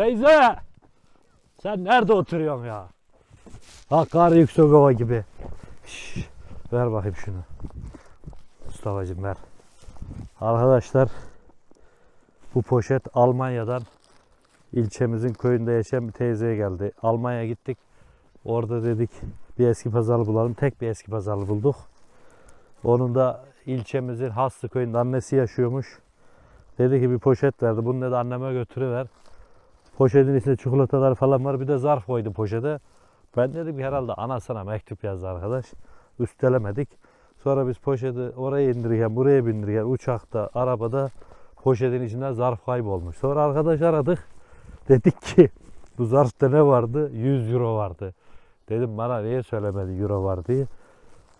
Teyze! Sen nerede oturuyorsun ya? Hakkari Yüksekova gibi. Şş, ver bakayım şunu. Mustafa'cığım ver. Arkadaşlar bu poşet Almanya'dan ilçemizin köyünde yaşayan bir teyzeye geldi. Almanya'ya gittik. Orada dedik bir eski pazarı bulalım. Tek bir eski pazarı bulduk. Onun da ilçemizin Haslı köyünde annesi yaşıyormuş. Dedi ki bir poşet verdi. Bunu dedi anneme götürüver. Poşetin içinde çikolatalar falan var. Bir de zarf koydu poşete. Ben dedim ki herhalde anasına mektup yazdı arkadaş. Üstelemedik. Sonra biz poşeti oraya indirirken, buraya bindirirken uçakta, arabada poşetin içinde zarf kaybolmuş. Sonra arkadaş aradık. Dedik ki bu zarfta ne vardı? 100 euro vardı. Dedim bana niye söylemedi euro var diye.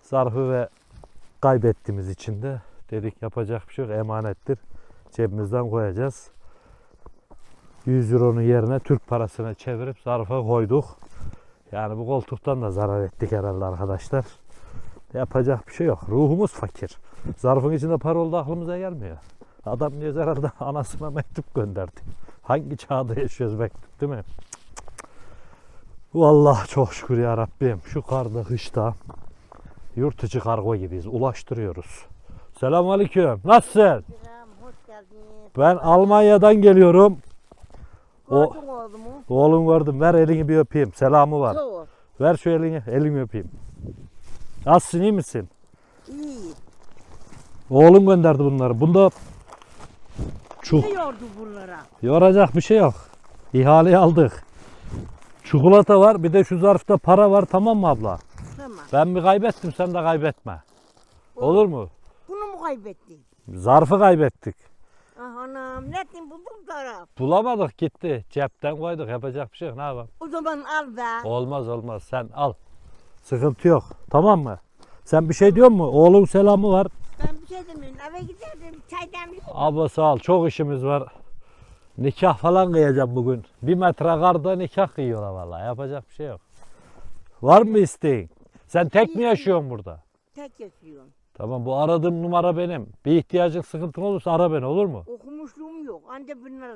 Zarfı ve kaybettiğimiz için de dedik yapacak bir şey yok emanettir. Cebimizden koyacağız. 100 euronun yerine Türk parasına çevirip zarfa koyduk. Yani bu koltuktan da zarar ettik herhalde arkadaşlar. Yapacak bir şey yok. Ruhumuz fakir. Zarfın içinde para oldu aklımıza gelmiyor. Adam diyor herhalde anasına mektup gönderdi. Hangi çağda yaşıyoruz mektup değil mi? Vallahi çok şükür ya Rabbim. Şu karda kışta yurt içi kargo gibiyiz. Ulaştırıyoruz. Selamünaleyküm. Nasılsın? Selam, hoş geldin. Ben Almanya'dan geliyorum. O-. Oğlum gördüm. Ver elini bir öpeyim. Selamı var. Ol. Ver şu elini. Elini öpeyim. Nasılsın iyi misin? İyi. Oğlum gönderdi bunları. Bunda çuk. Ne yordu bunlara? Yoracak bir şey yok. İhaleyi aldık. Çikolata var. Bir de şu zarfta para var. Tamam mı abla? Tamam. Ben bir kaybettim. Sen de kaybetme. Olur mu? Bunu mu kaybettin? Zarfı kaybettik. Anam, buldum taraf. Bulamadık gitti. Cepten koyduk. Yapacak bir şey yok. Ne yapalım? O zaman al be. Olmaz olmaz. Sen al. Sıkıntı yok. Tamam mı? Sen bir şey diyor mu? Oğlum selamı var. Ben bir şey demiyorum. Eve giderdim. Çay demli. Abla sağ ol. Çok işimiz var. Nikah falan kıyacağım bugün. Bir metre karda nikah kıyıyorlar vallahi. Yapacak bir şey yok. Var mı isteğin? Sen tek mi yaşıyorsun burada? Tek yaşıyorum. Tamam bu aradığım numara benim. Bir ihtiyacın sıkıntın olursa ara beni olur mu? Yok. Anca bunlar